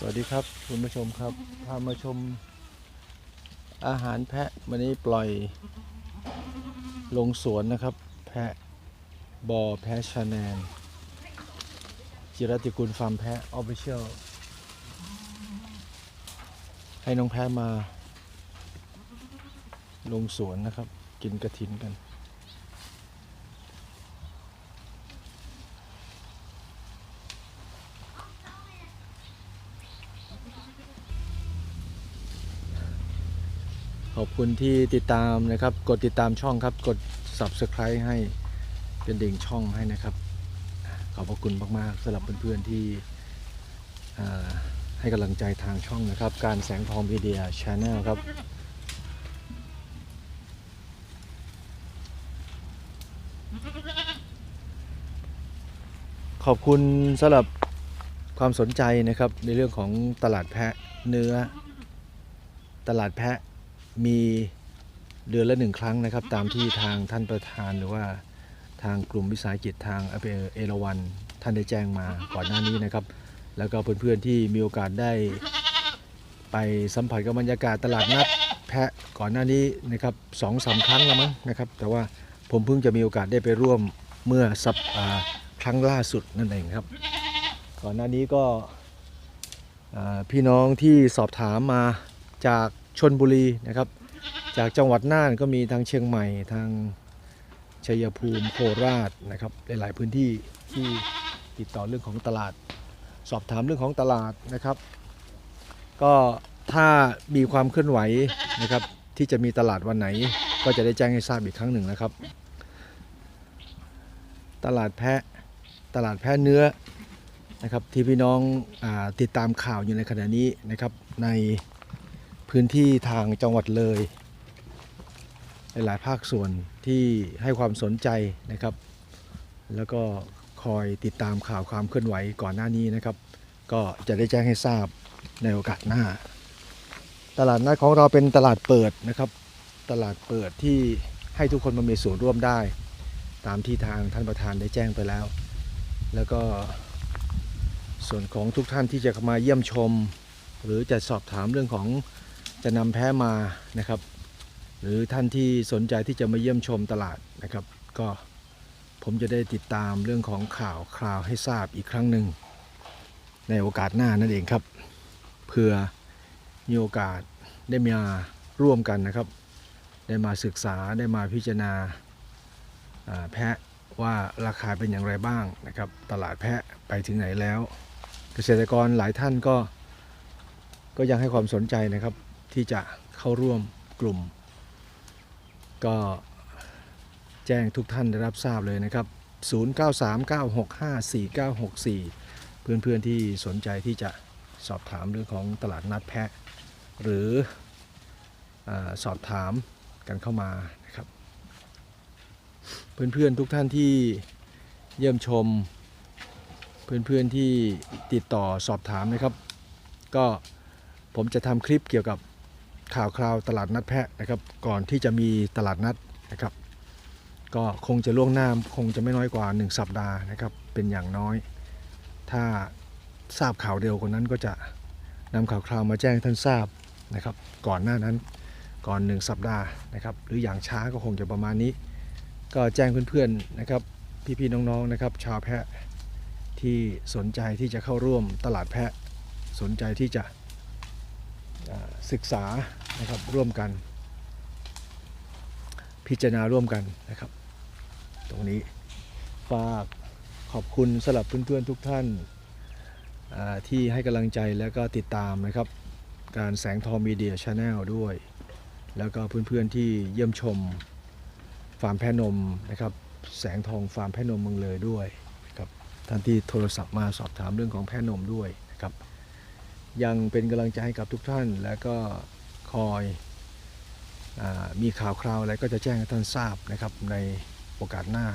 สวัสดีครับคุณผู้ชมครับพามาชมอาหารแพะวันนี้ปล่อยลงสวนนะครับ แพะบอแพะชาแนลจิรติกุลฟาร์มแพะออฟฟิเชียลให้น้องแพะมาลงสวนนะครับ กินกระถินกัน ขอบคุณที่ติดตามนะครับ กดติดตามช่องครับ กด subscribe ให้เป็นดิ่งช่องให้นะครับ ขอบพระคุณมากๆสำหรับเพื่อนๆที่ให้กำลังใจทางช่องนะครับ การแสงทองมีเดียช n แนลครับขอบคุณสำหรับความสนใจนะครับในเรื่องของตลาดแพะเนื้อ ตลาดแพะ มีเดือนละหนึ่งครั้งนะครับ ตามที่ทางท่านประธานหรือว่าทางกลุ่มวิสาหกิจทางอำเภอเอราวันท่านได้แจ้งมาก่อนหน้านี้นะครับ แล้วก็เพื่อนๆที่มีโอกาสได้ ไปสัมผัสกับบรรยากาศตลาดนัดแพะก่อนหน้านี้นะครับสองสามครั้งแล้วมั้งนะครับ แต่ว่าผมเพิ่งจะมีโอกาสได้ไปร่วมเมื่อสัปครั้งล่าสุดนั่นเองครับ ก่อนหน้านี้ก็พี่น้องที่สอบถามมาจาก ชนบุรีนะครับ จากจังหวัดน่านก็มีทางเชียงใหม่ทางชัยภูมิโคราชนะครับหลายๆพื้นที่ที่ติดต่อเรื่องของตลาด สอบถามเรื่องของตลาดนะครับ ก็ถ้ามีความเคลื่อนไหวนะครับ ที่จะมีตลาดวันไหน ก็จะได้แจ้งให้ทราบอีกครั้งหนึ่งนะครับ ตลาดแพะตลาดแพะเนื้อนะครับที่พี่น้องอติดตามข่าวอยู่ในขณะนี้นะครับใน พื้นที่ทางจังหวัดเลยหลายภาคส่วนที่ให้ความสนใจนะครับ แล้วก็คอยติดตามข่าวความเคลื่อนไหวก่อนหน้านี้นะครับ ก็จะได้แจ้งให้ทราบในโอกาสหน้า ตลาดนัดของเราเป็นตลาดเปิดนะครับ ตลาดเปิดที่ให้ทุกคนมามีส่วนร่วมได้ ตามที่ทางท่านประธานได้แจ้งไปแล้ว แล้วก็ส่วนของทุกท่านที่จะมาเยี่ยมชม หรือจะสอบถามเรื่องของ จะนำแพ้มานะครับ หรือท่านที่สนใจที่จะมาเยี่ยมชมตลาดนะครับ ก็ผมจะได้ติดตามเรื่องของข่าวคราวให้ทราบอีกครั้งหนึ่งในโอกาสหน้านั่นเองครับเพื่อมีโอกาสได้มาร่วมกันนะครับ ได้มาศึกษาได้มาพิจารณาอ่าแพะว่าราคาเป็นอย่างไรบ้างนะครับ ตลาดแพะไปถึงไหนแล้ว เกษตรกรหลายท่านก็ก็ยังให้ความสนใจนะครับ ที่จะเข้าร่วมกลุ่ม ก็แจ้งทุกท่านได้รับทราบเลยนะครับ 0939654964 เพื่อนๆที่สนใจที่จะสอบถามเรื่องของตลาดนัดแพะ หรืออสอบถามกันเข้ามานะครับ เพื่อนๆทุกท่านที่เยี่ยมชม เพื่อนๆที่ติดต่อสอบถามนะครับ ก็ผมจะทำคลิปเกี่ยวกับ ข่าวคราวตลาดนัดแพะนะครับ ก่อนที่จะมีตลาดนัดนะครับ ก็คงจะล่วงหน้าคงจะไม่น้อยกว่า 1 สัปดาห์นะครับ เป็นอย่างน้อย ถ้าทราบข่าวเร็วกว่านั้นก็จะนำข่าวคราวมาแจ้งท่านทราบนะครับ ก่อนหน้านั้นก่อน 1 สัปดาห์นะครับ หรืออย่างช้าก็คงจะประมาณนี้ ก็แจ้งเพื่อนๆนะครับ พี่ๆน้องๆนะครับ ชาวแพะที่สนใจที่จะเข้าร่วมตลาดแพะสนใจที่จะ ศึกษานะครับร่วมกัน พิจารณาร่วมกันนะครับ ตรงนี้ฝากขอบคุณสำหรับเพื่อนๆทุกท่านที่ให้กำลังใจแล้วก็ติดตามนะครับ การแสงทองมีเดียชาแนลด้วย แล้วก็เพื่อนๆที่เยี่ยมชมฟาร์มแพนมนะครับ แสงทองฟาร์มแพนมเมืองเลยด้วยครับท่านที่โทรศัพท์มาสอบถามเรื่องของแพนมด้วยนะครับ ยังเป็นกำลังใจให้กับทุกท่าน และก็คอยอมีข่าวคราวอะไรก็จะแจ้งให้ท่านทราบนะครับ ในโอกาสหน้า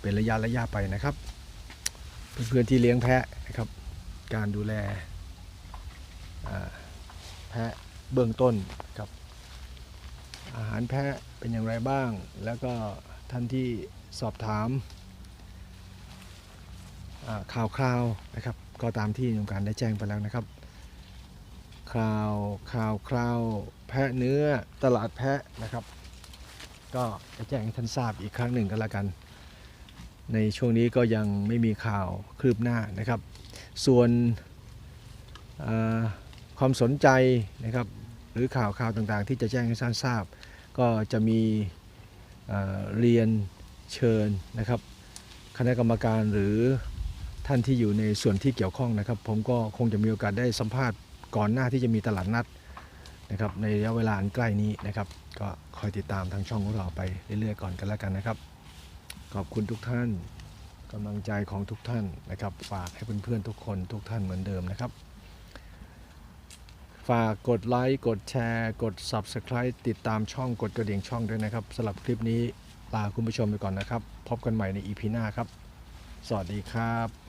เป็นระยะระยะไปนะครับ เพื่อนๆที่เลี้ยงแพะนะครับ การดูแลแพะเบื้องต้นครับ อาหารแพะเป็นอย่างไรบ้าง แล้วก็ท่านที่สอบถามข่าวคราวนะครับ ก็ตามที่โครงการได้แจ้งไปแล้วนะครับ ข่าวข่าวคราวแพะเนื้อตลาดแพะนะครับ ก็จะแจ้งให้ท่านทราบอีกครั้งหนึ่งก็แล้วกัน ในช่วงนี้ก็ยังไม่มีข่าวคืบหน้านะครับ ส่วนความสนใจนะครับหรือข่าวข่าวต่างๆ ที่จะแจ้งให้ท่านทราบ ก็จะมีเรียนเชิญนะครับ คณะกรรมการหรือท่านที่อยู่ในส่วนที่เกี่ยวข้องนะครับ ผมก็คงจะมีโอกาสได้สัมภาษณ์ ก่อนหน้าที่จะมีตลาดนัดนะครับในระยะเวลาอันใกล้นี้นะครับ ก็คอยติดตามทางช่องของเราไปเรื่อยๆก่อนกันแล้วกันนะครับ ขอบคุณทุกท่านกำลังใจของทุกท่านนะครับ ฝากให้เพื่อนๆทุกคนทุกท่านเหมือนเดิมนะครับ ฝากกดไลค์กดแชร์ กด Subscribe ติดตามช่องกดกระดิ่งช่องด้วยนะครับสำหรับคลิปนี้ลาคุณผู้ชมไปก่อนนะครับ พบกันใหม่ใน EP หน้าครับ สวัสดีครับ